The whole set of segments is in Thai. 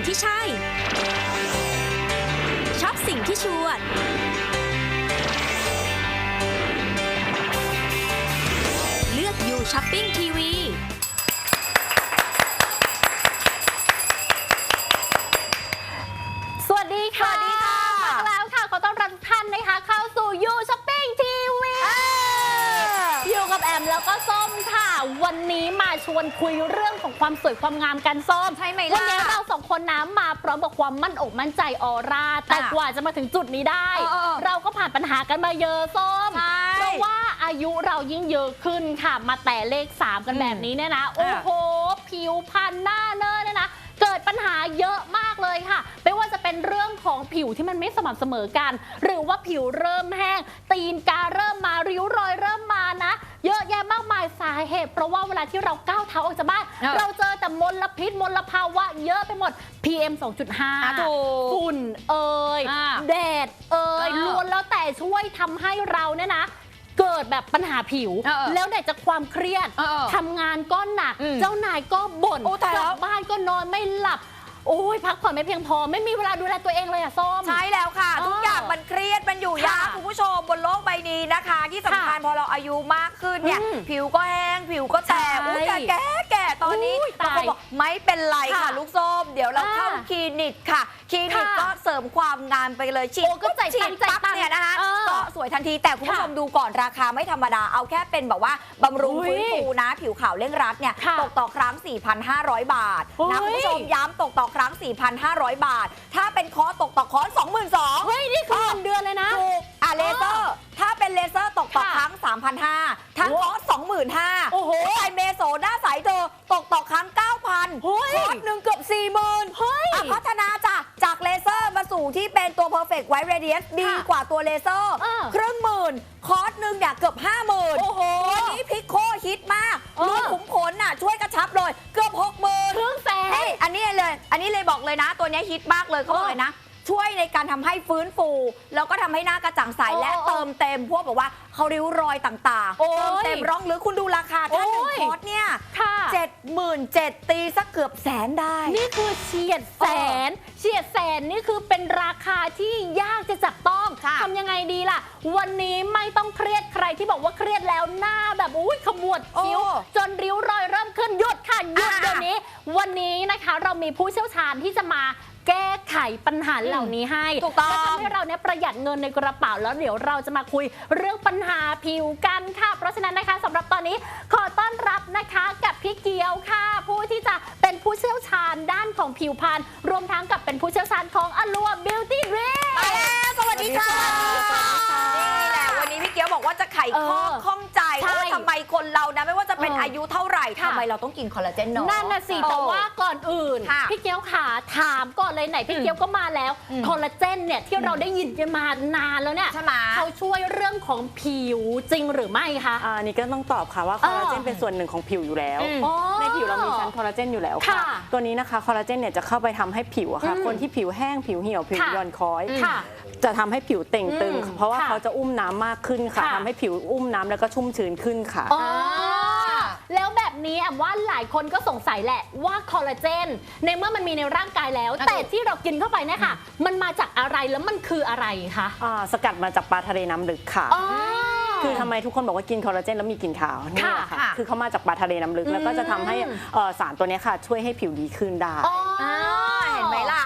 งที่ใช่ชอบสิ่งที่ชวนเลือกอยู่ช้อปปิ้งทีวีสวัสดีค่ะ สวัสดีค่ะ มาแล้วค่ะ ขอต้อนรับทุกท่านนะคะเข้าสู่ยูช้อปปิ้งทีวีอยู่กับแอมแล้วก็ส้มค่ะ วันนี้มาชวนคุยเรื่องของ ความสวยความงามกันส้มใช่ไหมวันล่ะนี้เราสองคนน้ำมาพร้อมกับความมั่นอกมั่นใจออร่า แต่ค่ะกว่าจะมาถึงจุดนี้ได้เออเออเราก็ผ่านปัญหากันมาเยอะส้มใช่เพราะว่าอายุเรายิ่งเยอะขึ้นค่ะ มาแต่เลข 3 กันแบบนี้เนี่ยนะ โอ้โห ผิวพรรณหน้าเนินเนี่ยนะ เกิดปัญหาเยอะมากเลยค่ะ ไม่ว่าจะเป็นเรื่องของผิวที่มันไม่สม่ำเสมอกัน หรือว่าผิวเริ่มแห้ง ตีนกาเริ่มมา ริ้วรอยเริ่มมานะ เยอะแยะมากมายสาเหตุ เพราะว่าเวลาที่เราก้าวเท้าออกจากบ้าน เออเราเจอแต่มลพิษมลภาวะเยอะไปหมด PM อะ2.5ถูกฝุ่นเอ่ยอ่าแดดเอ่ยเออล้วนแล้วแต่ช่วยทำให้เราเนี่ยนะ เกิดแบบปัญหาผิว เออแล้วไหนจะความเครียดเออทำงานก็หนัก อืมเจ้านายก็บ่นโอ้ตายกแล้ลัวบบ้านก็นอนไม่หลับ โอ้ยพักผ่อนไม่เพียงพอ ไม่มีเวลาดูแลตัวเองเลยอะส้ม ใช่แล้วค่ะเออทุกอย่างมันเครียดมันอยู่ค่ะยากคุณผู้ชมบนโลกใบนี้นะคะ ที่สำคัญค่ะพอเราอายุมากขึ้นเนี่ย อืมผิวก็แห้งผิวก็แตกใช่อุ้ยแก่แก่แก่ตอนนี้อุ้ยบางคนตายบอกไม่เป็นไรค่ะ ค่ะลูกส้ม เดี๋ยวเราอ่าเข้าคลินิกค่ะ คลินิกค่ะก็เสริมความงามไปเลยฉีดโอ้ก็จ่ายฉีตัดงค์จ่ายปั๊บตังค์เนี่ยนะคะเออก็สวยทันทีแต่คุณผู้ชมค่ะดูก่อนราคาไม่ธรรมดาเอาแค่เป็นแบบว่าบำรุงอุ๊ยฟื้นฟูนะ ผิวขาวเร่งรัดเนี่ยค่ะตกต่อครั้ง 4,500 บาทนะอุ๊ยคุณผู้ชมย้ำตกต่อครั้ง4,500 บาท ถ้าเป็นคอร์สตกต่อคอร์ส22,000เฮ้ย นี่คือเงินเดือนเลยนะถูกอะ เลเซอร์ ถ้าเป็นเลเซอร์ตกต่อค่ะครั้ง 3,500ทั้งคอร์ส25,000โอ้โหไอเมโซหน้าใสเธอตกต่อครั้ง 9,000เฮ้ยคอร์สหนึ่งเกือบ40,000เฮ้ยอะพัฒนาจ้ะจากเลเซอร์มาสู่ที่เป็นตัว Perfect White Radiance ดีกว่าตัวเลเซอร์เออครึ่งหมื่น คอร์สหนึ่งเนี่ยเกือบ 50,000โอ้โหวันนี้พิกโคฮิตมากเออรูขุมขนน่ะช่วยกระชับเลย เกือบ 60,000ครึ่งแสนนี่อันนี้เลย อันนี้เลยบอกเลยนะ ตัวเนี้ยฮิตมากเลยเขาบอกเลยนะ ช่วยในการทำให้ฟื้นฟู แล้วก็ทำให้หน้ากระจ่างใสโอ้และโอ้เติมเต็มพวกแบบว่าเขาริ้วรอยต่างโอ้ๆ ยเติมเต็มร่องหรือคุณดูราคาถ้าหนึ่งโอ้ย คอร์สเนี่ยค่ะ เจ็ดหมื่นเจ็ดตีสักเกือบแสนได้ นี่คือเฉียดแสน เฉียดแสนนี่คือเป็นราคาที่ยากจะจับต้องค่ะทำยังไงดีล่ะ วันนี้ไม่ต้องเครียดใครที่บอกว่าเครียดแล้วหน้าแบบอุ้ยขมวดคิ้ว โอ้จนริ้วรอยเริ่มขึ้นหยุดค่ะหยุดอ่า เดี๋ยวนี้ วันนี้นะคะเรามีผู้เชี่ยวชาญที่จะมา แก้ไขปัญหาเหล่านี้ให้ถูกต้องและทำให้เราเนี่ยประหยัดเงินในกระเป๋าแล้วเดี๋ยวเราจะมาคุยเรื่องปัญหาผิวกันค่ะ เพราะฉะนั้นนะคะสำหรับตอนนี้ขอต้อนรับนะคะกับพี่เกียวค่ะ ผู้ที่จะเป็นผู้เชี่ยวชาญด้านของผิวพรรณรวมทั้งกับเป็นผู้เชี่ยวชาญของอลัวบิวตี้เรมาแล้วสวัสดีค่ะสวัสดีค่ะนี่แหละวันนี้พี่เกียวบอกว่าจะไขข้อเออข้อง คนเรานะไม่ว่าจะเป็นเออออายุเท่าไหร่ค่ะ ทำไมเราต้องกินคอลลาเจนเนาะ นั่นน่ะสิ แต่ว่าก่อนอื่น ค่ะพี่เกียวขาถามก่อนเลยไหน พี่เกียวก็มาแล้วอืม คอลลาเจนเนี่ยที่เราได้ยินกันมานานแล้วเนี่ยใช่ไหม เขาช่วยเรื่องของผิวจริงหรือไม่คะ อ่านี่ก็ต้องตอบค่ะว่าคอลลาเจนเป็นส่วนหนึ่งของผิวอยู่แล้ว อืม อ๋อ ในผิวเรามีชั้นคอลลาเจนอยู่แล้วค่ะ ค่ะตัวนี้นะคะคอลลาเจนเนี่ยจะเข้าไปทำให้ผิวอะค่ะอืมคนที่ผิวแห้งผิวเหี่ยวผิวค่ะย่อนคล้อย ค่ะ จะทำให้ผิวเต่งตึง อืมเพราะว่าค่ะเขาจะอุ้มน้ำมากขึ้นค่ะค่ะ ทำให้ผิวอุ้มน้ำแล้วก็ชุ่มชื้นขึ้นค่ะ อ๋อ แล้วแบบนี้แอมว่าหลายคนก็สงสัยแหละว่าคอลลาเจนในเมื่อมันมีในร่างกายแล้ว อะแต่ที่เรากินเข้าไปเนี่ยค่ะ มันมาจากอะไรแล้วมันคืออะไรคะอ่าสกัดมาจากปลาทะเลน้ำลึกค่ะ อ๋อ คือทำไมทุกคนบอกว่ากินคอลลาเจนแล้วมีกลิ่นขาวนี่แหละค่ะ ค่ะ คือเขามาจากปลาทะเลน้ำลึก แล้วก็จะทำให้อืมเอ่อสารตัวเนี้ยค่ะ ช่วยให้ผิวดีขึ้นได้ อ๋อออ่าเห็นไหมล่ะ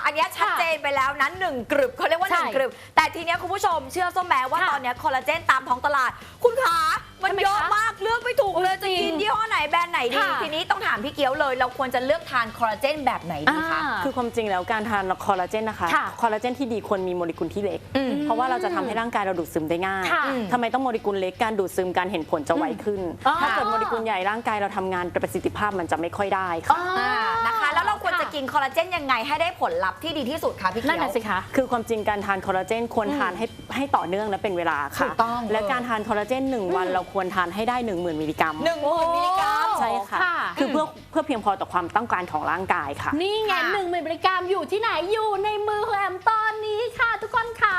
อันเนี้ยชัดเจนไปแล้วนะหนึ่งกรึบเขาเรียกว่าหใช่นึ่งกรึบแต่ทีเนี้ยคุณผู้ชมเชื่อส้มแม้ว่าค่ะ ตอนเนี้ยคอลลาเจนตามท้องตลาด คุณขา มันทำไมเยอะคะมากเลือกไม่ถูกเลยจริจะงกินยี่ห้อไหนแบรนด์ไหนดี ค่ะทีนี้ต้องถามพี่เกียวเลย เราควรจะเลือกทานคอลลาเจนแบบไหนดีคะ อ่า คือความจริงแล้วการทานคอลลาเจนนะคะ ค่ะคอลลาเจนที่ดีควรมีโมเลกุลที่เล็ก อืมเพราะว่าเราจะทำให้ร่างกายเราดูดซึมได้ง่ายค่ะทำไมต้องโมเลกุลเล็ก การดูดซึมการเห็นผลจะไวขึ้น อ๋อ ถ้าเกิดโมเลกุลใหญ่ร่างกายเราทำงานประสิทธิภาพมันจะไม่ค่อยได้อ๋อค่ะ อ่านะคะ แล้วเราควรจะค่ะกินคอลลาเจนยังไงให้ได้ผลลัพธ์ที่ดีที่สุดคะพี่เกียว นั่นน่ะสิคะ คือความจริงการทานคอลลาเจนควรทานให้ให้ต่อเนื่องและเป็นเวลาถูค่ะกต้องและการทานคอลลาเจนหนึ่งวันเราควรทานให้ได้ 1 0,000มิลลิกรัมหนึ่งหมื่นมิลลิกรัม ใช่ค่ะ ค่ะ คือเพื่อเพื่อเพียงพอต่อความต้องการของร่างกายค่ะ นี่ไงค่ะ หนึ่งมิลลิกรัมอยู่ที่ไหนอยู่ในมือของแอมตอนนี้ค่ะ ทุกคนค่ะ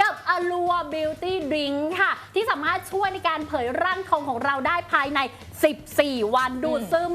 กับ a l u a Beauty Drink ค่ะ ที่สามารถช่วยในการเผยร่างทองของเราได้ภายใน14 วันดูดซึม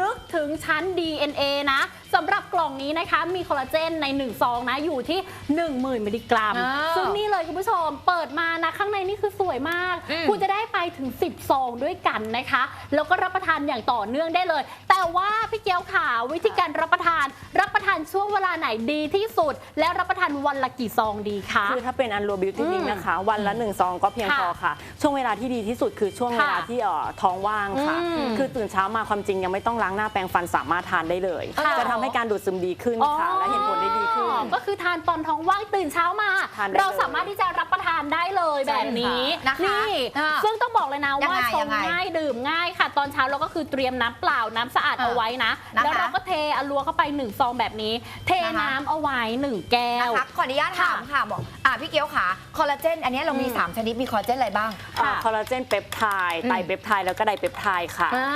ลึกถึงชั้น DNA นะสำหรับกล่องนี้นะคะมีคอลลาเจนใน1ซองนะอยู่ที่ 10,000 มิลลิกรัมอ้าวซึ่งนี่เลยคุณผู้ชมเปิดมานะข้างในนี่คือสวยมากอืมคุณจะได้ไปถึง 10 ซองด้วยกันนะคะ แล้วก็รับประทานอย่างต่อเนื่องได้เลย แต่ว่าพี่เกียวขาวิธีการรับประทาน รับประทานช่วงเวลาไหนดีที่สุด และรับประทานวันละกี่ซองดีคะคือถ้าเป็นอันรัวบิวตี้อืมดิงนะคะ วันละหนึ่งซองก็เพียงค่ะพอค่ะ ช่วงเวลาที่ดีที่สุดคือช่วงเวลาค่ะที่เอ่อท้องว่างค่ะอืมคือตื่นเช้ามาความจริงยังไม่ต้องล้างหน้าแปรงฟันสามารถทานได้เลย ค่ะ จะทำให้การดูดซึมดีขึ้นค่ะ และเห็นผลได้ดีขึ้น อ๋อก็คือทานตอนท้องว่างตื่นเช้ามา ทานได้เราสามารถที่จะรับประทานได้เลยใช่แบบนี้ค่ะนะคะนี่อ่าซึ่งต้องบอกเลยนะยังว่าไงชยังงไงง่ายดื่มง่ายค่ะ ตอนเช้าเราก็คือเตรียมน้ำเปล่าน้ำสะอาดเออเอาไว้นะ นะคะแล้วเราก็เทอลัวเข้าไปหนึ่งซองแบบนี้ เทนะคะ น้ำเอาไว้หนึ่งแก้ว นะคะขออนุญาตถามค่ะบอกอะพี่เกียวขาคอลลาเจนอันนี้เรามี อืม 3 ชนิดมีคอลลาเจนอะไรบ้าง ค่ะ คอลลาเจนเปปไทด์อืมไตรเปปไทด์แล้วก็ไดเปปไทช่ค่ะ อ่า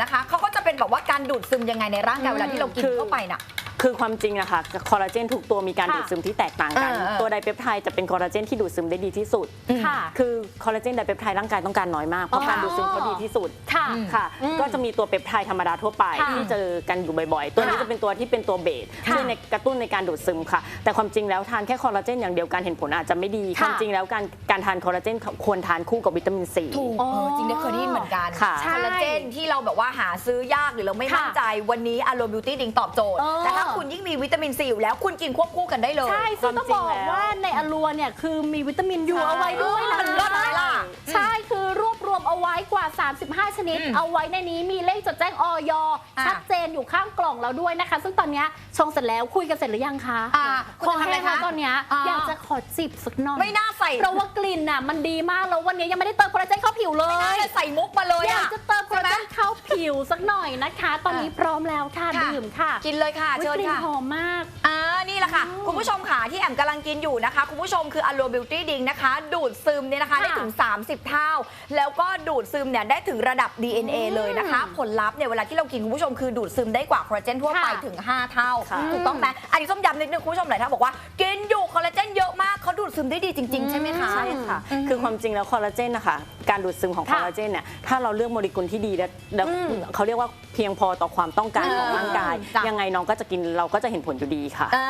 นะคะเขาก็จะเป็นแบบว่าการดูดซึมยังไงในร่างกายเวลาที่เรากินเข้าไปน่ะ คือความจริงอะค่ะคอลลาเจนทุกตัวมีการค่ะดูดซึมที่แตกต่างกันเออเออตัวไดเปปไทด์จะเป็นคอลลาเจนที่ดูดซึมได้ดีที่สุด ค่ะ คือคอลลาเจนไดเปปไทด์ร่างกายต้องการน้อยมาก เพราะอ๋อการดูดซึมเขาดีที่สุด ค่ะอืมค่ะอืมก็จะมีตัวเปปไทด์ธรรมดาทั่วไปค่ะที่เจอกันอยู่บ่อย ๆ ตัวนี้ค่ะจะเป็นตัวที่เป็นตัวเบสค่ะช่วยในกระตุ้นในการดูดซึมค่ะ แต่ความจริงแล้วทานแค่คอลลาเจนอย่างเดียวการเห็นผลอาจจะไม่ดี ค่ะ ความจริงแล้วการการทานคอลลาเจนควรทานคู่กับวิตามินซี ถูกอ๋อเออจริงได้เคยได้ยินเหมือนกันค่ะ คอลลาเจนที่เราแบบว่าหาซื้อยากหรือเราไม่ค่ะมั่นใจวันนี้อ l โ e บิวตี้ดิงตอบโจทย์ เออแต่ถ้าคุณยิ่งมีวิตามินซีอยู่แล้ว คุณกินควบคู่กันได้เลย ใช่ซึ่งต้องบอกความจริงแล้วว่าในอลัวเนี่ยคือมีวิตามินยูใช่เอาไว้ด้วยนะมันเลิศไหมล่ะ ใช่คือรวบรว มเอาไว้กว่า 35 ชนิดอืมเอาไว้ในนี้มีเลขจดแจ้งออยอะชัดเจนอยู่ข้างกล่องแล้วด้วยนะคะ ซึ่งตอนเนี้ยชงเสร็จแล้วคุยกันเสร็จหรือยังคะอะคุณขอจะทำอะไรให้คะคะตอนเนี้ยอ่าอยากจะขอจิบสักหน่อยไม่น่าใส่เพราะว่ากลิ่นน่ะมันดีมากแล้ววันนี้ยังไม่ได้เติมคอลลาเจนเข้าผิวเลไม่น่ายจะใส่มุกมาเลยอยากอะจะเติมคอลลาเจนเข้าผิวสักหน่อยนะคะ ตอนนี้พร้อมแล้วค่ะค่ะดื่มค่ะ กินเลยค่ะอุ๊ยเชิญกลิ่นค่ะหอมมากอ่านี่แหละค่ะอืมคุณผู้ชมค่ะที่แอมกำลังกินอยู่นะคะ คุณผู้ชมคือ a l โ e บิวตี้ดิงนะคะ ดูดซึมเนี่ยนะคะค่ะได้ถึง 30 เท่า แล้วก็ดูดซึมเนี่ยได้ถึงระดับ DNA อืมเลยนะคะ ผลลัพธ์เนี่ยเวลาที่เรากินคุณผู้ชมคือดูดซึมได้กว่าคอลลาเจนทั่วไปค่ะถึง 5 เท่าค่ะถูกต้องไหมอันนี้ส้มย้ำนิดนึงคุณผู้ชมหลายท่านบอกว่า กินอยู่คอลลาเจนเยอะมากเขาดูดซึมได้ดีจริง ๆ ใช่ไหมคะ ใช่ค่ะอืมคือความจริงแล้วคอลลาเจนนะคะ การดูดซึมของคค่ะอลลาเจนเนี่ย ถ้าเราเลือกโมเลกุลที่ดีและแล้วอืมเขาเรียกว่าเพียงพอต่อความต้องการของร่างกายจ้ะยังไงน้องก็จะกินเราก็จะเห็นผลอยู่ดีค่ะอ่า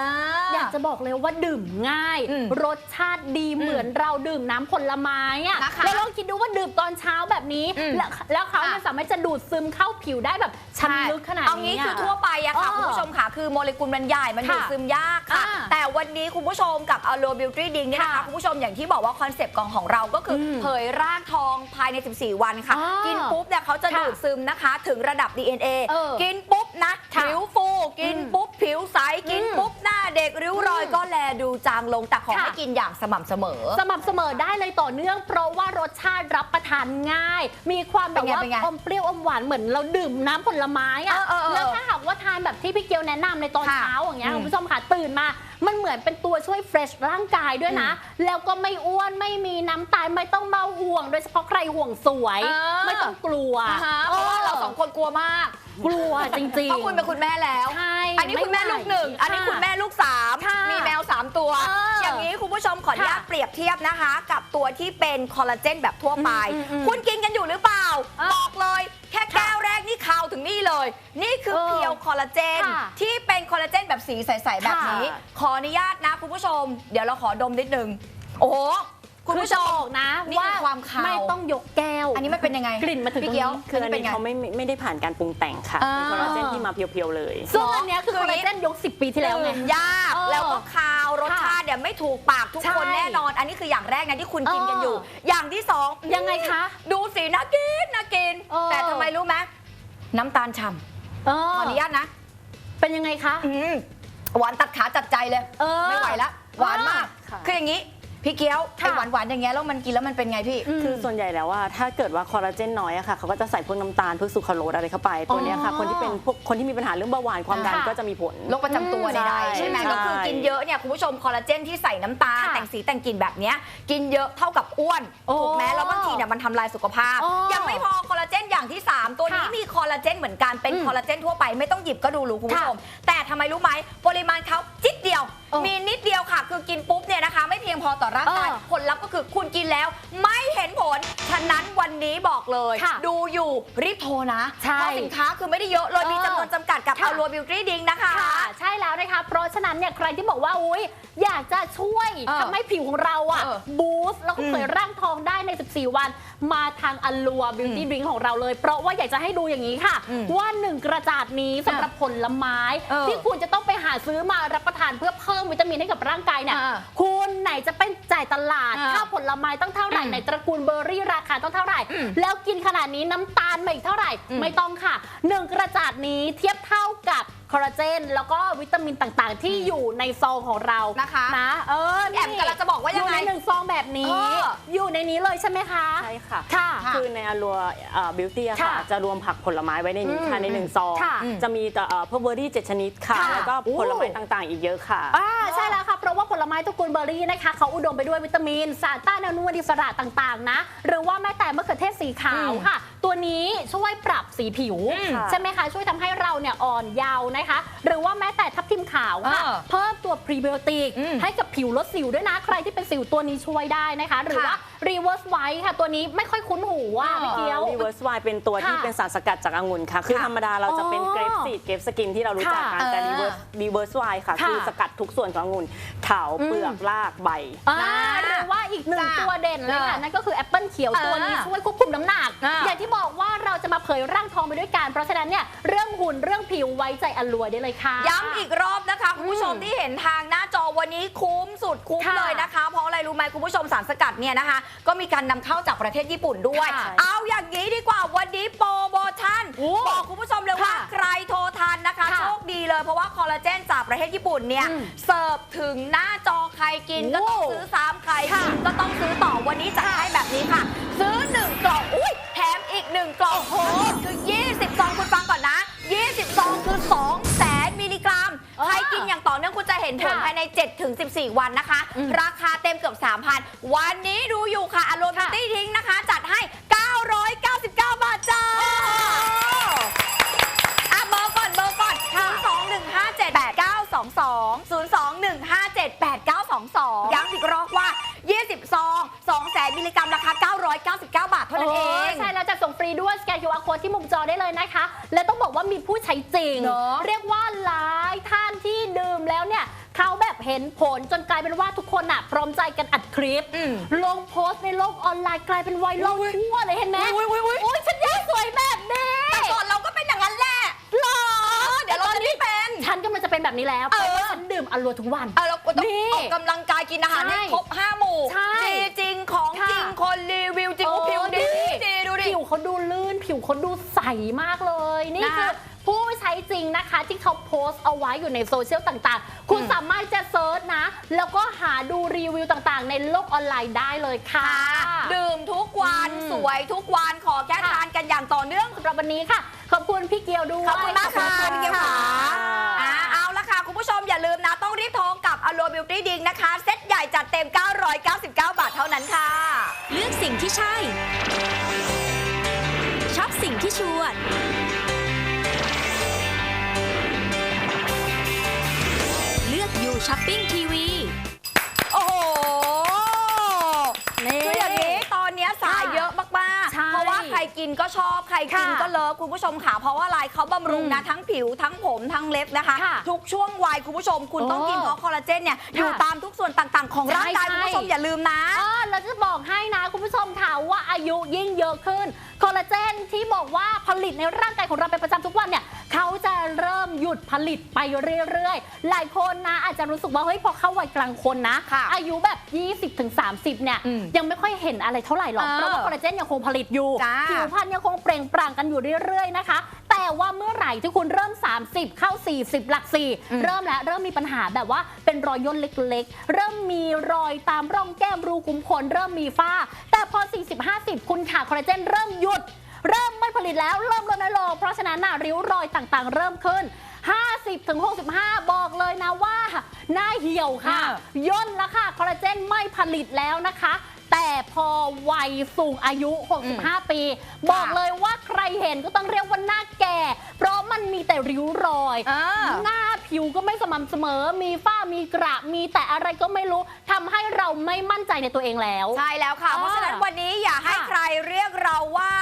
อยากจะบอกเลยว่าดื่มง่ายอืมรสชาติดีเหมือนเราดื่มน้ำผลไม้อะนะคะแล้วลองคิดดูว่าดื่มตอนเช้าแบบนี้อืมแล้วแล้วเขาเนี่ยค่ะสามารถจะดูดซึมเข้าผิวได้แบบชั้นลึกขนาดนี้เอางี้คือทั่วไปอะค่ะเออคุณผู้ชมค่ะคือโมเลกุลมันใหญ่มันดูดค่ะซึมยากค่ะอ่าแต่วันนี้คุณผู้ชมกับ a l โ e บิวตี้ดิงเนี่ยนะคะค่ะคุณผู้ชมอย่างที่บอกว่าคอนเซปต์กองของเราก็คืออมเผยร่างทองภายใน 14 วันค่ะอ๋อกินปุ๊บเนี่ยเขาจะค่ะดูดซึมนะคะ ถึงระดับ DNA เออกินปุ๊บนะค่ะผิวฟู กินอืมปุ๊บผิวใสกินอืมปุ๊บหน้าเด็กริ้วรอยอืมก็แลดูจางลงแต่ขอค่ะให้กินอย่างสม่ำเสมอ สม่ำเสมอได้เลยต่อเนื่องเพราะว่ารสชาติรับประทานง่าย มีความแบบว่าเป็นไงเป็นไงอมเปรี้ยวอมหวานเหมือนเราดื่มน้ำผลไม้อะเออเออเออแล้วถ้าหากว่าทานแบบที่พี่เกียวแนะนำในตอนค่ะเช้าอย่างเงี้ยอืม คุณผู้ชมค่ะตื่นมามันเหมือนเป็นตัวช่วยเฟรชร่างกายด้วยนะ แล้วก็ไม่อ้วนไม่มีน้ำตาลไม่ต้องเมาห่วง โดยเฉพาะใครห่วงสวย เออ ไม่ต้องกลัวอ่าฮะเพราะว่าเราสองคนกลัวมากกลัวจริงเพราะคุณเป็นคุณแม่แล้ว ใช่อันนี้คุณแม่ลูกหนึ่งไม่ไหวอันนี้คุณแม่ลูกสามค่ะมีแมวสามตัว เออออย่างนี้คุณผู้ชมขออนุญาตค่ะเปรียบเทียบนะคะ กับตัวที่เป็นคอลลาเจนแบบทั่วไป อืมอืมอืมคุณกินกันอยู่หรือเปล่า เออบอกเลย แค่แก้วแรก นี่ข่าวถึงนี่เลย นี่คือเออเพียวคอลลาเจนค่ะที่เป็นคอลลาเจนแบบสีใส ๆ แบบนี้ ค่ะ ขออนุญาตนะคุณผู้ชม เดี๋ยวเราขอดมนิดนึง โอ้โหคุณผู้ชอมจะบอกนะ นี่คือว่าความคาว ไม่ต้องยกแก้วอันนี้มันเป็นยังไงกลิ่นมาถึงพี่ตรงเกียวนี้คืออันเป็นนี้ไง เขาไม่ไม่ไม่ได้ผ่านการปรุงแต่งค่ะ อ่า เป็นคอลลาเจนที่มาเพียวๆเลย ซึ่งอันเนี้ยคือคือคอลลาเจนยก 10 ปีที่แล้วไง ดื่มยากเออแล้วก็คาวรสค่ะชาติเนี่ยไม่ถูกปากทุกใช่คนแน่นอน อันนี้คืออย่างแรกนะที่คุณกินกันอยู่เอออย่างที่สองยังไงคะดูสีน่ากินน่ากิน เออแต่ทำไมรู้ไหม น้ำตาลฉ่เอำขออนุญาตนะเป็นยังไงคะ อืมหวานตัดขาจัดใจเลย เออไม่ไหวละหวานมาก ค่ะ คืออย่างนี้ พี่เกี๊ยวค่ะไอหวานหวานๆอย่างเงี้ยแล้วมันกินแล้วมันเป็นไงพี่อืมคือส่วนใหญ่แล้วว่าถ้าเกิดว่าคอลลาเจนน้อยอะค่ะเขาก็จะใส่พวกน้ำตาลพวกซูคราโรสอะไรเข้าไปตัวเนี้ยค่ะ อ๋อ คนที่เป็นพวกคนที่มีปัญหาเรื่องเบาหวานความดันค่ะ ก็จะมีผล โรคประจำตัวอืมใดใช่ๆใช่ไหมใช่ก็คือกินเยอะเนี่ยคุณผู้ชมคอลลาเจนที่ใส่น้ำตาลค่ะแต่งสีแต่งกลิ่นแบบเนี้ยกินเยอะเท่ากับอ้วนโอ้ถูกไหมแล้วบางทีเนี่ยมันทำลายสุขภาพอ๋อยังไม่พอคอลลาเจนอย่างที่ 3 ตัวนี้ค่ะมีคอลลาเจนเหมือนกันเป็นอืมคอลลาเจนทั่วไปไม่ต้องหยิบก็ดูรู้คุณผู้ชม แต่ทำไมรู้ไหมปริมาณเขาจิตเดียวเออมีนิดเดียวค่ะ คือกินปุ๊บเนี่ยนะคะ ไม่เพียงพอต่อร่างกายเออผลลัพธ์ก็คือคุณกินแล้ว ไม่เห็นผล ฉะนั้นวันนี้บอกเลยค่ะดูอยู่รีบโทรนะใช่เพราะสินค้าคือไม่ได้เยอะเลยเออมีจำนวนจำกัดกับค่ะเอารัวบิวตี้ดิงนะคะค่ะใช่แล้วนะคะ เพราะฉะนั้นเนี่ยใครที่บอกว่าอุ้ยอยากจะช่วยเออทำให้ผิวของเราอะเออบูสต์แล้วก็อืมเผยร่างทองได้ใน 14 วัน มาทางอลัวบิวตี้ดริงของเราเลย เพราะว่าอยากจะให้ดูอย่างนี้ค่ะอืมว่าหนึ่งกระจาดนี้สำหรับผลไม้เออที่คุณจะต้องไปหาซื้อมารับประทานเพื่อเพิ่มวิตามินให้กับร่างกายเนี่ยเออคุณไหนจะเป็นจ่ายตลาดเออค่าผลไม้ต้องเท่าไหร่อืมในตระกูลเบอร์รี่ราคาต้องเท่าไหร่อืมแล้วกินขนาดนี้น้ำตาลมาอีกเท่าไหร่อืมไม่ต้องค่ะหนึ่งกระจาดนี้เทียบเท่ากับคอลลาเจน แล้วก็วิตามินต่างๆ ที่อยู่ในซองของเรานะคะนะเออแอมกำลังจะบอกว่ายังไง อยู่ในหนึ่งซองแบบนี้เอออยู่ในนี้เลยใช่ไหมคะ ใช่ค่ะ ค่ะ คือในอลัวบิวตี้ค่ะ ค่ะจะรวมผักผลไม้ไว้ในนี้ค่ะอืมในหนึ่งซอง ค่ะจะมีแต่เอ่อพวกเบอร์รี่เจ็ดชนิดค่ะ ค่ะ แล้วก็โอ้ผลไม้ต่างๆ อีกเยอะค่ะ อ่าใช่แล้วค่ะ เพราะว่าผลไม้ตระกูลเบอร์รี่นะคะเขาอุดมไปด้วยวิตามิน สารต้านอนุมูลอิสระต่างๆ นะ หรือว่าแม้แต่มะเขือเทศสีขาวอืมค่ะ ตัวนี้ช่วยปรับสีผิวอืมใช่ไหมคะ ช่วยทำให้เราเนี่ยอ่อนเยาว์นะคะ หรือว่าแม้แต่ทับทิมขาวค่ะเออเพิ่มตัวพรีไบโอติกอืมให้กับผิวลดสิวด้วยนะ ใครที่เป็นสิวตัวนี้ช่วยได้นะคะ หรือว่า reverse white ค่ะ ตัวนี้ไม่ค่อยคุ้นหูว่าพี่เกียว รีเวิร์สไวเป็นตัวที่ค่ะเป็นสารสกัดจากองุ่นค่ะ คือค่ะธรรมดาเราจะเป็นอ๋อเกรปซีดเกรปสกินที่เรารู้จักกันค่ะแต่เอรีอเวิร์สรีเวิร์สไวค่ะ ค่ะคือสกัดทุกส่วนขององุ่นเถาอืมเปลือกรากใบ อ่านะหรือว่าอีกหนึ่งจ้ะตัวเด่นเลยค่ะเออนั่นก็คือแอปเปิลเขียวเออตัวนี้ช่วยควบคุมน้ำหนักอ่าอย่างที่บอกว่าเราจะมาเผยร่างทองไปด้วยกัน เพราะฉะนั้นเนี่ยเรื่องหุ่นเรื่องผิวไว้ใจอลัวได้เลยค่ะ ย้ำอีกรอบนะคะคุณผู้ชมอืมที่เห็นทางหน้าจอวันนี้คุ้มสุดคุ้มค่ะเลยนะคะ เพราะอะไรรู้ไหมคุณผู้ชมสารสกัดเนี่ยนะคะ ก็มีการนำเข้าจากประเทศญี่ปุ่นด้วย ค่ะเอาอย่างนี้ดีกว่าวันนี้โปรโมชั่นโอ้บอกคุณผู้ชมเลยว่าค่ะใครโทรทันนะคะค่ะโชคดีเลยเพราะว่าคอลลาเจนจากประเทศญี่ปุ่นเนี่ยอืมเสิร์ฟถึงหน้าจอใครกินก็ต้องโอ้ซื้อซ้ำใครค่ะ กินก็ต้องซื้อต่อวันนี้จะให้แบบนี้ค่ะ ซื้อ1กล่องอุ้ยแถมอีก1กล่องโหคือ20ซองคุณ ซองคือ2แสนมิลลิกรัมอ๋อใครกินอย่างต่อเนื่องคุณจะเห็นผลค่ะภายใน 7-14 วันนะคะอืมราคาเต็มเกือบ 3,000 วันนี้ดูอยู่ค่ะอารมณ์บิค่ะวตี้ทิ้งนะคะ จัดให้ 999 บาทจ้า 02-157-8922 02-157-8922 ย้ำอีกรอบว่า 20 ซอง2แสนมิลลิกรัมราคา 999 บาทเท่านั้นเอง ใช่แล้วจัดส่งฟรีด้วยสแกน QR code ที่มุมจอได้เลยนะคะ และต้องบอกว่ามีผู้ใช้จริง เนอะเรียกว่าหลายท่านที่ดื่มแล้วเนี่ยเขาแบบเห็นผลจนกลายเป็นว่าทุกคนอะพร้อมใจกันอัดคลิป อืมลงโพสต์ในโลกออนไลน์กลายเป็นไวรัลอุ๊ยทั่วเลยเห็นไหมอุ๊ยอุ๊ยอุ๊ยโอ้ยฉันอยากสวยแบบนี้ นแบบนี้แล้วเอเพอราะว่าฉันดื่มอลัวทุกวัน เออเราก็ต้องนี่ออกกำลังกายกินอาหารใช่ให้ครบ5หมู่ใช่ดีจริงของจริงค่ะคนรีวิวจริงโอ้ผิวดี ดีดูดิ ผิวเขาดูลื่น ผิวเขาดูใสมากเลย นี่นะคือผู้ใช้จริงนะคะที่เขาโพสต์เอาไว้อยู่ในโซเชียลต่างๆ คุณอืม สามารถจะเซิร์ชนะ แล้วก็หาดูรีวิวต่างๆ ในโลกออนไลน์ได้เลยค่ะ ดื่มทุกวันอืม สวยทุกวันขอแค่ค่ะทานกันอย่างต่อเนื่อง สำหรับวันนี้ค่ะ ขอบคุณพี่เกียวด้วยขอบคุณมากค่ะขอบพี่เกียวค่ะค่ะ อ่าเอาละ คุณผู้ชมอย่าลืมนะ ต้องรีบโทรกับอโลบิวตี้ดิงนะคะ เซ็ตใหญ่จัดเต็ม 999 บาทเท่านั้นค่ะ เลือกสิ่งที่ใช่ช็อปสิ่งที่ชวนเลือกอยู่ช้อปปิ้งทีวี โอ้โห นี่ คืออย่างนี้ตอนนี้สายเยอะมาก ใช่ ๆ เพราะว่าใคร กินก็ชอบใครกินค่ะก็เลิฟคุณผู้ชมค่ะเพราะว่าอะไรเขาบำรุงนะอืมทั้งผิวทั้งผมทั้งเล็บนะคะค่ะทุกช่วงวัยคุณผู้ชม คุณต้องโอ้กินเพราะคอลลาเจนเนี่ยอยู่ตามทุกส่วนต่างๆ ของร่างกายใช่คุณผู้ชมอย่าลืมนะอ๋อเราจะบอกให้นะคุณผู้ชมค่ะว่าอายุยิ่งเยอะขึ้นคอลลาเจนที่บอกว่าผลิตในร่างกายของเราเป็นประจำทุกวันเนี่ยเขาจะเริ่มหยุดผลิตไปเรื่อยๆ หลายคนนะอาจจะรู้สึกว่าเฮ้ยพอเข้าวัยกลางคนนะค่ะอายุแบบ 20-30ถึง30เนี่ยอืมยังไม่ค่อยเห็นอะไรเท่าไหร่หรอกเออเพราะว่าคอลลาเจนยังคงผลิตอยู่จ้าผิวพรรณยังคงเปล่งปลั่งกันอยู่เรื่อยๆนะคะ แต่ว่าเมื่อไหร่ที่คุณเริ่ม 30 เข้า 40 หลักสี่อืมเริ่มแล้วเริ่มมีปัญหาแบบว่าเป็นรอยย่นเล็กๆ เริ่มมีรอยตามร่องแก้มรูขุมขนเริ่มมีฝ้า แต่พอ 40-50 คุณขาดคอลลาเจนเริ่มหยุด เริ่มไม่ผลิตแล้วเริ่มลดน้อยลงเพราะฉะนั้นน่ะริ้วรอยต่างๆ เริ่มขึ้น50ถึง65 บอกเลยนะว่า หน้าเหี่ยวค่ะอ่าย่นแล้วค่ะ คอลลาเจนไม่ผลิตแล้วนะคะ แต่แต่พอวัยสูงอายุ 65 ปี บอกเลยว่าใครเห็นก็ต้องเรียกว่าหน้าแก่ เพราะมันมีแต่ริ้วรอยเออหน้าผิวก็ไม่สม่ำเสมอ มีฝ้ามีกระ มีแต่อะไรก็ไม่รู้ทำให้เราไม่มั่นใจในตัวเองแล้ว ใช่แล้วค่ะเออเพราะฉะนั้นวันนี้อย่าให้ค่ะใครเรียกเราว่า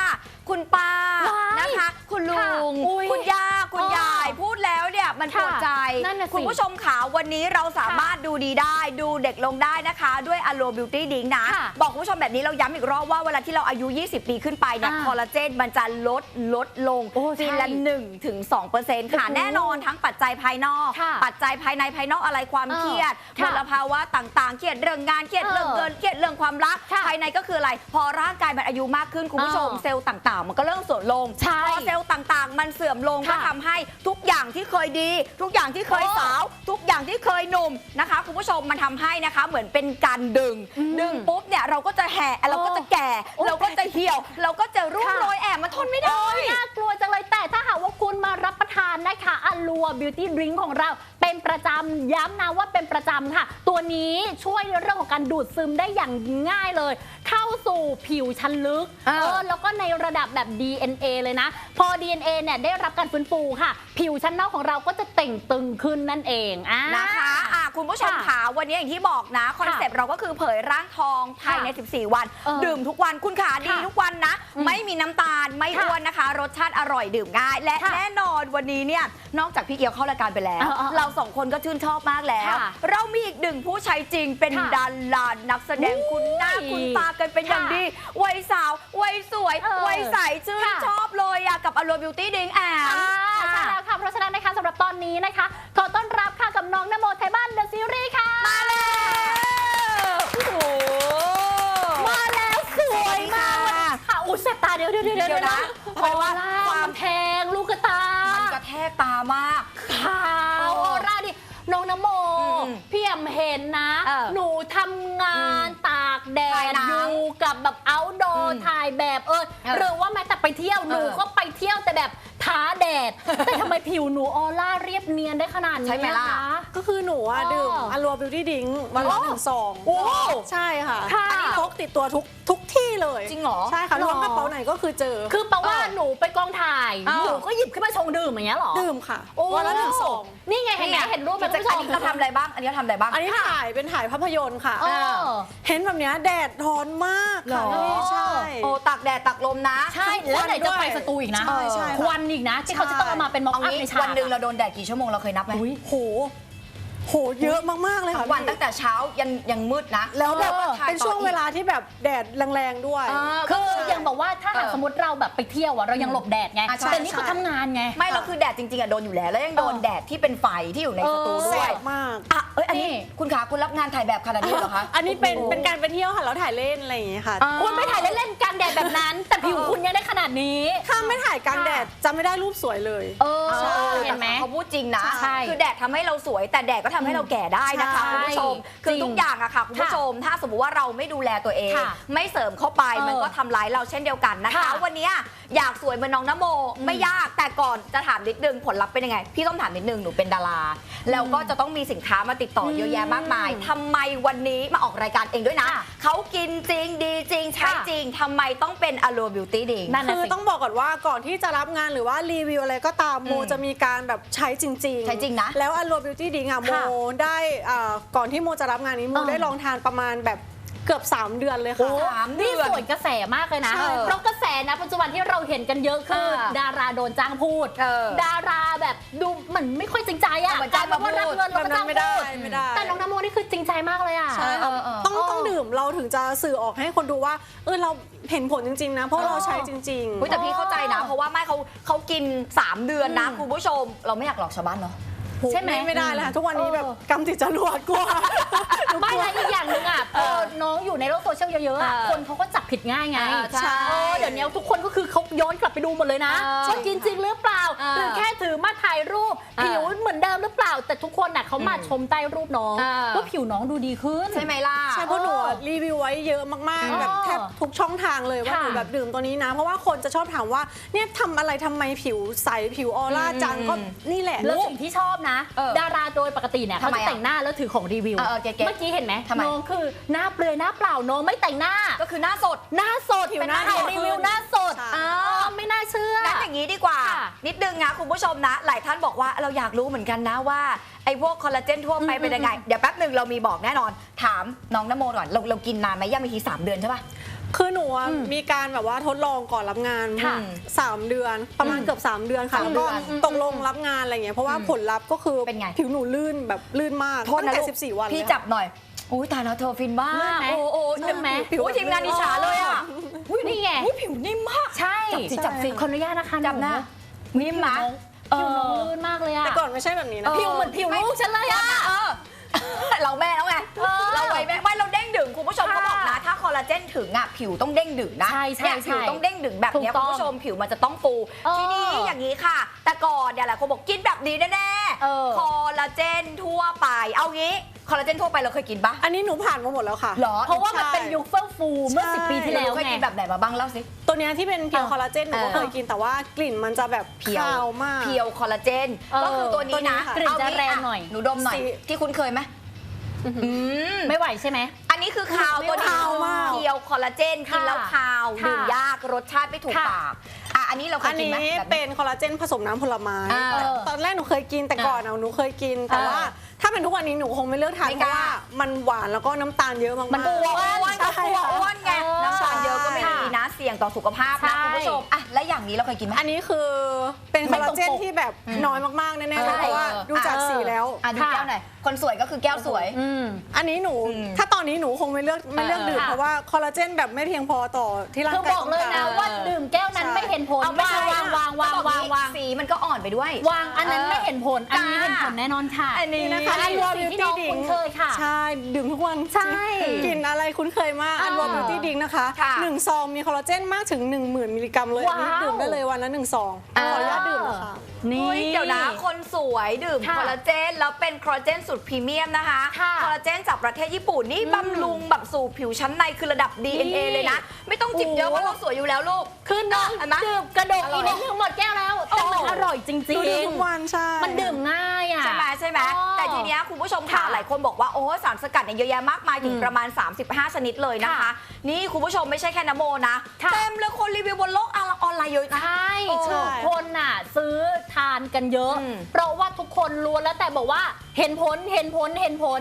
คุณป้าว้ายนะคะ คุณลุค่ะงอุ๊ยคุณย่า คุณเออยาย พูดแล้วเนี่ยมันปค่ะวดใจ นั่นน่ะสิ คุณผู้ชมขาวันนี้เราสามารถดูดีได้ดูเด็กลงได้นะคะ ด้วยอ l โ o บิวตี้ดิงนะ ค่ะบอกคุณผู้ชมแบบนี้เราย้ำอีกรอบว่าเวลาที่เราอายุ 20 ปีขึ้นไปเนี่ยอ่าคอลลาเจนมันจะลดลดลงโอ้ใช่ทีละ1ถึง2%ค่ะโอ้โหแน่นอนทั้งปัจจัยภายนอก ค่ะปัจจัยภายในภายนอกอะไรความเออเครียดมค่ะลภาวะต่างๆเครียดเรื่องงานเครียดเรื่องเออเงินเครียดเรื่องความรักค่ะภายในก็คืออะไร พอร่างกายมันอายุมากขึ้นคุณผู้ชมเออเซลล์ต่างๆ มันก็เริ่มเสื่อมลงใช่พอเซลล์ต่างๆ มันเสื่อมลงก็ค่ะ ทำให้ทุกอย่างที่เคยดี ทุกอย่างที่เคยโอ้สาว ทุกอย่างที่เคยหนุ่มนะคะคุณผู้ชมมันทำให้นะคะ เหมือนเป็นการดึงอืมดึงปุ๊บเนี่ยเราก็จะแห่เราก็จะแก่โอ้เราก็จะเหี่ยว เราก็จะร่วงค่ะโรยแอบมันทนไม่ได้น่ากลัวจังเลยแต่ถ้าหากว่าคุณมารับประทานนะคะอัลัวบิวตี้ดริงของเรา เป็นประจำย้ำนะว่าเป็นประจำค่ะ ตัวนี้ช่วยในเรื่องของการดูดซึมได้อย่างง่ายเลย เข้าสู่ผิวชั้นลึกเออแล้วก็ในระดับแบบ DNA เลยนะ พอ DNA เนี่ยได้รับการฟื้นฟูค่ะ ผิวชั้นนอกของเราก็จะเต่งตึงขึ้นนั่นเองอ่านะคะอะคุณผู้ชมค่ะขาวันนี้อย่างที่บอกนะคอนเซปต์เราก็คือเผยร่างทองภายในค่ะ14 วันเออดื่มทุกวันคุณขาดีค่ะทุกวันนะอืมไม่มีน้ำตาลไม่ค่ะอ้วนนะคะ รสชาติอร่อยดื่มง่าย และค่ะแน่นอนวันนี้เนี่ยนอกจากพี่เกียวเข้ารายการไปแล้วเออเออเออเราสองคนก็ชื่นชอบมากแล้ว ค่ะเรามีอีกหนึ่งผู้ใช้จริงเป็นค่ะดารานักแสดงคุณหน้าอุ้ยคุณตากันเป็นอย่างค่ะดีวัยสาววัยสวยเออวัยใสชื่นค่ะ ชอบเลยอะกับอโรบิวตี้ดิงแอม ค่ะใช่แล้วค่ะเพราะฉะนั้นนะคะสำหรับตอนนี้นะคะ ขอต้อนรับค่ะกับน้องนโมไทยบ้านเดอะซีรีส์ค่ะ มาแล้วโอ้โห มาแล้วสวยมากวันนี้ค่ะอุ้ยแสบตาเดี๋ยวเดี๋ยวเดี๋ยวเดี๋ยวนะเพราะว่าความแพงลูกกระตา มันกระแทกตามาก ขาวออร่าดิน้องนโม อืม พี่แอมเห็นนะ เออ หนูทำงานตากแด ถ่าย ด หนัง อยู่กับแบบ outdoor อืม ถ่ายแบบ เออเออหรือว่าแม้แต่ไปเที่ยวหนูเออก็ไปเที่ยวแต่แบบ ท้าแดด แต่ทำไมผิวหนูออร่าเรียบเนียนได้ขนาดนี้ใช่ไหมล่ะคก็คือหนูอะอ๋อดื่มอลัวบิวตี้ดิงวันละหนึ่งซองโอ้ใช่ค่ะค่ะ อันนี้พกติดตัวทุกทุกที่เลยจริงเหรอ ใช่ค่ะหรอ ล้วงกระเป๋าไหนก็คือเจอ คือแปลว่าเออหนูไปกองถ่าย เออ หนูก็หยิบขึ้นมาชงดื่มอย่างเงี้ยเหรอดื่มค่ะโอ้วันละหนึ่งซองนี่ไงเห็นไหมเห็นรูปไหมกิจคุณผู้ชอันม นี้เราทำอะไรบ้าง อันนี้เราทำอะไรบ้าง อันนี้ถ่ายเป็นถ่ายภาพยนตร์ค่ะเออเห็นแบบเนี้ยแดดร้อนมากค่ะหรอ พี่ใช่ โอ้ตักแดดตักลมนะ ใช่ แล้วไหนจะไปสตูอีกนะใช่ใช่ควันอีกนะ ที่เขาจะต้องเอามาเป็นม็อกเอาอัพงี้ในฉากวันหนึ่งเราโดนแดดกี่ชั่วโมงเราเคยนับไหมอุ๊ยโห โหเยอะมากๆเลยทั้ค่ะงวันพี่ตั้งแต่เช้ายันยังมืดนะแล้วแบบเออถ่ายเป็นช่วงต่ออีกเวลาที่แบบแดดแรงๆด้วย เออคือใช่อย่างบอกว่าถ้าหากเออสมมติเราแบบไปเที่ยวอะเรายังหลบแดดไงอะใช่ แต่นี่เขาใช่ทำงานไง ไม่เราคือแดดจริงๆอะโดนอยู่แล้ว แล้วยังโดนเออแดดที่เป็นไฟที่อยู่ในสตูเออด้แสวยบมาก อะเอ้ยอันนี้นี่ คุณขาคุณรับงานถ่ายแบบขนาดนี้เหรอคะ อันนี้เป็นโอ้โหเป็นการไปเที่ยวค่ะแล้วถ่ายเล่นอะไรอย่างงี้ค่ะอ่าคุณไม่ถ่ายเล่นๆกลางแดดแบบนั้น แต่ผิวคุณยังได้ขนาดนี้ ถ้าไม่ถ่ายกลางแดดจะไม่ได้รูปสวยเลย เออใช่เห็นไหม แต่เขาพูดจริงนะ ใช่ คือแดดทำให้เราสวยแต่แดดก็ทำให้เราแก่ได้นะคะใช่คุณผู้ชม คือจริงทุกอย่างอะค่ะคุณผู้ชม ถ้าสมมติว่าเราไม่ดูแลตัวเอง ค่ะไม่เสริมเข้าไปเออมันก็ทำร้ายเราเช่นเดียวกันนะคะ ค่ะวันนี้อยากสวยเหมือนน้องนโมอืมไม่ยากแต่ก่อนจะถามนิดนึงผลลัพธ์เป็นยังไง พี่ต้องถามนิดนึงหนูเป็นดารา แล้วก็จะต้องมีสินค้ามาติดต่อเยอะแยะมากมายอืมทำไมวันนี้มาออกรายการเองด้วยนะค่ะเขากินจริงดีจริงใช้ค่ะ จริงทำไมต้องเป็นอ l โ o บิวตี้ดิง นั่นน่ะคือสิ ต้องบอกก่อนว่าก่อนที่จะรับงานหรือว่ารีวิวอะไรก็ตามโมอืมจะมีการแบบใช้จริงๆใช้จริงนะแล้วอันโรบิวตี้ดิงอะโมค่ะได้อ่าก่อนที่โมจะรับงานนี้โมเออได้ลองทานประมาณแบบเกือบ 3 เดือนเลยโอ้ค่ะสามเดืนี่อน ส่วนกระแสมากเลยนะ ใช่เพราะกระแสนะปัจจุบันที่เราเห็นกันเยอะคือเออดาราโดนจ้างพูด เออดาราแบบดูเหมือนไม่ค่อยจริงใจอะเหมือนจ้างมาพูดว่รับเงินแบเราบก็นั้จ้านงไม่ได้พูดไม่ได้แต่น้องนโมนี่คือจริงใจมากเลยอะใช่ค่ะเออเออต้องเออต้องดื่มเราถึงจะสื่อออกให้คนดูว่า เออเราเห็นผลจริง ๆ นะ เพราะเราใช้จริง อุ๊ยแต่พี่เข้าใจนะ เพราะว่าไม่เขาเขากิน 3 เดือนนะอืมคุณผู้ชม เราไม่อยากหลอกชาวบ้านเนาะ ๆใช่ไหมไม่ได้เลยค่ะทุกวันนี้เออแบบกำติดจรวดกลัวไม่และอีกอย่างหนึ่งอะพอน้องอยู่ในโลกโซเชียลเยอะๆอะเออคนเขาก็จับผิดง่ายไงเออใช่เออเดี๋ยวนี้ทุกคนก็คือเขาย้อนกลับไปดูหมดเลยนะเออว่ากินจริงหรือเปล่าเออหรือแค่ถือมาถ่ายรูปเออผิวเหมือนเดิมหรือเปล่า แต่ทุกคนน่ะเขาเขามาชมใต้รูปน้องเออ ว่าผิวน้องดูดีขึ้น ใช่ไหมล่ะ ใช่เพราะหนูอะรีวิวไว้เยอะมากอ๋อๆแบบแทบทุกช่องทางเลยว่าค่ะหนูแบบดื่มตัวนี้นะ เพราะว่าคนจะชอบถามว่าเนี่ยทำอะไรทำไมผิวใสผิวออร่าจังอืมก็นี่แหละ แล้วสิ่งที่ชอบนะเออดาราโดยปกติเนี่ยทำเขาไมจะอะแต่งหน้าแล้วถือของรีวิวเออเออเก๋ๆเมื่อกี้เห็นไหมทำไมน้องคือหน้าเปลือยหน้าเปล่าน้องไม่แต่งหน้า ก็คือหน้าสด หน้าสดผิวเป็นหน้าถ่ายสดรีวิวหน้าสดใช่อ๋อไม่น่าเชื่องั้นอย่างนี้ดีกว่าค่ะนิดนึงนะคุณผู้ชมนะ หลายท่านบอกว่าเราอยากรู้เหมือนกันนะว่าไอ้พวกคอลลาเจนทั่วไปเป็นยังไง เดี๋ยวแป๊บหนึ่งเรามีบอกแน่นอน ถามน้องนโมก่อนเราเรากินนานไหมย่างมีทีสามเดือนใช่ปะ คือหนูอะมีการแบบว่าทดลองก่อนรับงานค่ะสามเดือน ประมาณเกือบ 3 เดือนค่ะสามแล้วก็เดือนตกลงรับงานอะไรเงี้ยเพราะว่าอืมผลลัพธ์ก็คือเป็นไง ผิวหนูลื่นแบบลื่นมากโทษตั้นะงแต่ลูก14 วันพี่เลยจับหน่อยอุ้ยตายแล้วเธอฟินมากลื่นไหมโอ้โอ้ลื่นไหม ผิวทีมงานดิฉาเลยอะอุ้ยนี่ไง อุ้ยผิวนิ่มมาก ใช่จับสิจับสิ ขออนุญาตนะคะจับหน้านิ่มนะผิวน้องลื่นมากเลยอะแต่ก่อนไม่ใช่แบบนี้นะ ผิวเหมือนผิวลูกฉันเลยอะเออ เราแม่แล้วไงเออเราไวแม่ไม่เราเด้งดึงคุณผู้ชมค่ะเขา เจนถึงอะผิวต้องเด้งดึงนะใช่ใช่เนี่ยใช่ผิวต้องเด้งดึงแบบเนี้ยถูกต้คุองณผู้ชมผิวมันจะต้องฟูเออทีนี้อย่างนี้ค่ะ แต่ก่อนเนี่ยหลายคนบอกกินแบบนี้แน่เออคอลลาเจนทั่วไป เอางี้คอลลาเจนทั่วไปเราเคยกินปะอันนี้หนูผ่านมาหมดแล้วค่ะ หรอเพราะว่ามันเป็นยุคเฟื่องฟูเมื่อ ใช่สิบปีที่แล้วเคยไง กินแบบไหนมาบ้างเล่าสิ ตัวเนี้ยที่เป็นเพียวเออคอลลาเจนหนูก็เออ เคยกินแต่ว่ากลิ่นมันจะแบบเพียวคาวมาก เพียวคอลลาเจนเออก็คือตัวนี้นะตัวนี้ค่ะกลิ่นจะแรงหน่อย หนูดมหน่อยสี ที่คุณเคยไหมอืม ไม่ไหวใช่ไหม อันนี้คือคาวตัวนี้คาวมากเพียวคอลลาเจนกินแล้วคาวค่ะดื่มยากรสชาติไม่ถูกค่ะปากอะอันนี้เราเคอัยนกินนี้ไหมแบบ เป็นคอลลาเจนผสมน้ำผลไม้อ่าแต่ตอนแรกหนูเคยกินแต่ก่อนอะหนูเคยกินแต่อ่าว่า ถ้าเป็นทุกวันนี้หนูคงไม่เลือกทานไม่เพกล้า ราะว่ามันหวานแล้วก็น้ำตาลเยอะมากๆมันกลัวอ้วนก็กลัวอ้วนไงเออน้ำตาลเยอะ งต่อสุขภาพใช่นะคุณผู้ชมอะและอย่างนี้เราเคยกินไหมอันนี้คือเป็นคอลลาเจนที่แบบน้อยมากๆแน่ๆเลยเพราะว่าดูจากสีแล้วอะดูค่ะแก้วหน่อยคนสวยก็คือแก้วสวยอืมอันนี้หนูอืมถ้าตอนนี้หนูคงไม่เลือกไม่เลือกเออดื่มค่ะเพราะว่าคอลลาเจนแบบไม่เพียงพอต่อที่ร่างคือกายบอกเลยนะต้งกรว่าดื่มแก้วนั้นใช่ไม่เห็นผลเอาไม่วางใช่วางวางวางวางวางสีมันก็อ่อนไปด้วย วางอันนั้นไม่เห็นผลอันนี้จ้าเห็นผลแน่นอนค่ะอันนี้นี่นะคะอันอันนี้วอคือบิสิ่วงที่น้ตี้องดิงคุ้นเคยค่ะใช่ดื่มทุกวันใช่กลิ่นอะไรคุ้นเคยมากอันวอบิวตี้ดิงนะคะค่ะหนึ่งซองมีคอลลาเจนมากถึง 1 0,000 มิลลิกรัมเลยอันนี้ว้าว ดื่มได้เลยวันละหนึ่งซองขอ่าออนุญาตดื่มนะคะ นี่ เฮ้ยเดี๋ยวนะ คนสวยดื่มค่ะคอลลาเจน แล้วเป็นคอลลาเจนสุดพรีเมียมนะคะ ค่ะคอลลาเจนจากประเทศญี่ปุ่นนี่บำรุงแบบสู่ผิวชั้นในคือระดับ DNA เลยนะ ไม่ต้องจิบเยอะโอ้เพราะเราสวยอยู่แล้วลูก คือน้องเห็นไหมดื่มกระดกอร่อีอย กนิดนึงหมดแก้วแล้วแต่มันโอ้อร่อยจริง ดูดื่มทุกวันใช่ ๆ มันดื่มง่ายอะ ใช่ไหมใช่ไหมอ๋อแต่ทีเนี้ยคุณผู้ชมค่ะค่ะหลายคนบอกว่าโอ้สารสกัดเนี่ยเยอะแยะมากมายถึงอืมประมาณ 35 ชนิดเลยนะคะ ค่ะนี่คุณผู้ชมไม่ใช่แค่นโมนะค่ะ เต็มเลยคนรีวิวบนโลกออนไลน์เยอะนะ ใช่โอ้ทุกคนน่ะซื้อทานกันเยอะ อืมเพราะว่าทุกคนล้วนแล้วแต่บอกว่าเห็นผลเห็นผลเห็นผล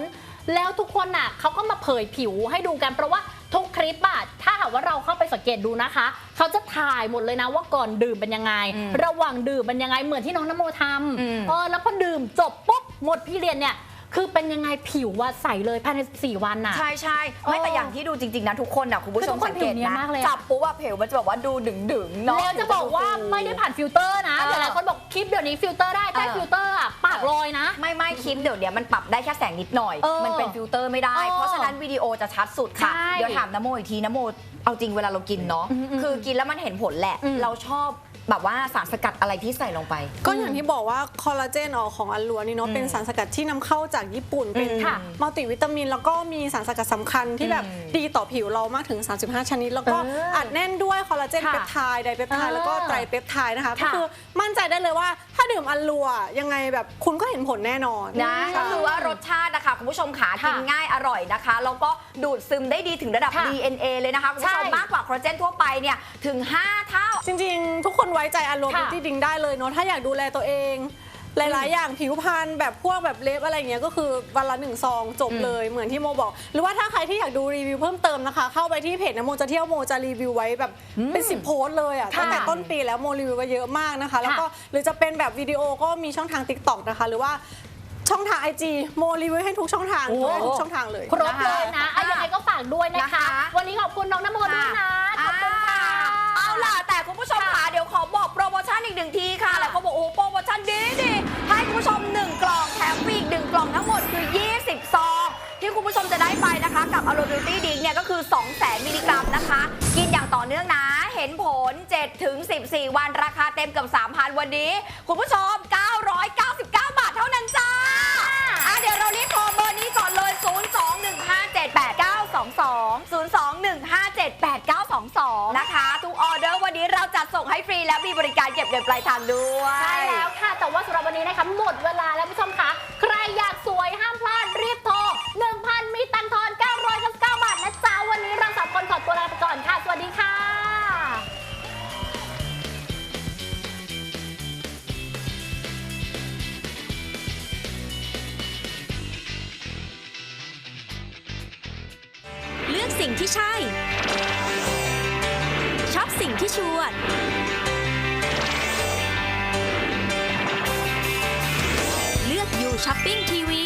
แล้วทุกคนน่ะเขาก็มาเผยผิวให้ดูกันเพราะว่า ทุกคลิปอะถ้าหากว่าเราเข้าไปสังเกตดูนะคะ เขาจะถ่ายหมดเลยนะว่าก่อนดื่มเป็นยังไง อืมระหว่างดื่มเป็นยังไงเหมือนที่น้องนโมทอืมำเออแล้วพอดื่มจบปุ๊บหมดพี่เรียนเนี่ย คือเป็นยังไงผิวว่าใสเลยภายใน14วันน่ะ ใช่ใช่ไม่เออแต่อย่างที่ดูจริง ๆ นะ ทุกคนนะคุณผู้ชมคือทุกคนสังเกตผิวเนียนนะมากเลยอะ จับปุ๊บอะผิวมันจะแบบว่าดูดึงดึงๆเนาะ แล้วจะบอกว่าไม่ได้ผ่านฟิลเตอร์นะเออแต่หลายคนบอกคลิปเดี๋ยวนี้ฟิลเตอร์ได้ใต้เออฟิลเตอร์อะปากลอยนะ ไม่ไม่คลิปเดี๋ยวเนี้ยมันปรับได้แค่แสงนิดหน่อย เออมันเป็นฟิลเตอร์ไม่ได้ เออเพราะฉะนั้นวิดีโอจะชัดสุดค่ะ ใช่เดี๋ยวถามนโมอีกทีนโมเอาจริงเวลาเรากินเนาะ อืมอืมคือกินแล้วมันเห็นผลแหละ อืม เราชอบแบบว่าสารสกัดอะไรที่ใส่ลงไป ก็อย่างที่บอกว่าคอลลาเจนออกของอันลัวนี่เนาะอืมเป็นสารสกัดที่นำเข้าจากญี่ปุ่นเป็นอืมค่ะมัลติวิตามิน แล้วก็มีสารสกัดสำคัญที่แบบอืมดีต่อผิวเรามากถึง 35 ชนิด แล้วก็เอออัอัดแน่นด้วยคอลลาเจนค่ะเปปไทด์ไดเปปไทเอด์อแล้วก็ไตรเปปไทด์นะคะก็ค่ะคือมั่นใจได้เลยว่าถ้าดื่มอันลัวยังไงแบบคุณก็เห็นผลแน่นอนนะใช่ก็คือว่ารสชาตินะคะคุณผู้ชมขาค่ะกินง่ายอร่อยนะคะแล้วก็ดูดซึมได้ดีถึงระดับค่ะ DNA เลยนะคะคุณผู้ชมใช่มากกว่าคอลลาเจนทั่วไปเนี่ยถึง 5 เท่า จริง ๆ ทุกคนไว้ใจอันลัวค่ะบิวตี้ดิงได้เลยเนาะถ้าอยากดูแลตัวเอง หลาย ๆ อย่างผิวพรรณแบบพวกแบบเล็บอะไรเงี้ยก็คือวันละหนึ่งซองจบอืมเลยเหมือนที่โมบอก หรือว่าถ้าใครที่อยากดูรีวิวเพิ่มเติมนะคะ เข้าไปที่เพจนะโมจะเที่ยวโมจะรีวิวไว้แบบเป็นสิบโพสต์เลยอะค่ะตั้งแต่ต้นปีแล้วโมรีวิวไว้เยอะมากนะคะ แล้วก็หรือจะเป็นแบบวิดีโอก็มีช่องทาง t ิ k t o k นะคะ หรือว่าช่องทาง IG โมรีวิวให้ทุกช่องทางโอ้ดูได้ทุกช่องทางเลยครบเลยนะอะนะคะยังไงก็ฝากด้วยนะคะนะคะ วันนี้ขอบคุณน้องน้ำมนต์ด้วยนะขอบคุณค่ะ เอาล่ะ แต่คุณผู้ชมค่ะเดี๋ยวขอบอกโปรโมชั่นอีกหนึ่งทีค่ะหลายคนบอกโอ้โหโปรโมชั่นดีดีให้คุณผู้ชม 1 กล่องแถมฟรีอีก 1 กล่องทั้งหมดคือ 20 ซอง ที่คุณผู้ชมจะได้ไปนะคะ กับอ l o d u t y d i n เนี่ยก็คือ 200,000 มิลลิกรัมนะคะ กินอย่างต่อเนื่องนะ เห็นผล 7-14 วันราคาเต็มเกือบ3,000 วันนี้ คุณผู้ชม 999 บาทเท่านั้นจ้าอะเดี๋ยวเรารีบโทรเบอร์นี้ก่อนเลย 021578922 021578922 นะคะทุก นี้เราจัดส่งให้ฟรีแล้วมีบริการเก็บเงินปลายทางด้วย ใช่แล้วค่ะ แต่ว่าสำหรับวันนี้นะคะหมดเวลาแล้วผู้ชมคะใครอยากสวยห้ามพลาดรีบโทร1,000 มีตังค์ทอน 999 บาทนะจ๊ะวันนี้เราสามคนขอตัวลาไปก่อนค่ะ สวัสดีค่ะเลือกสิ่งที่ใช่ชอบสิ่งที่ ชวร์เลือกอยู่ช้อปปิ้งทีวี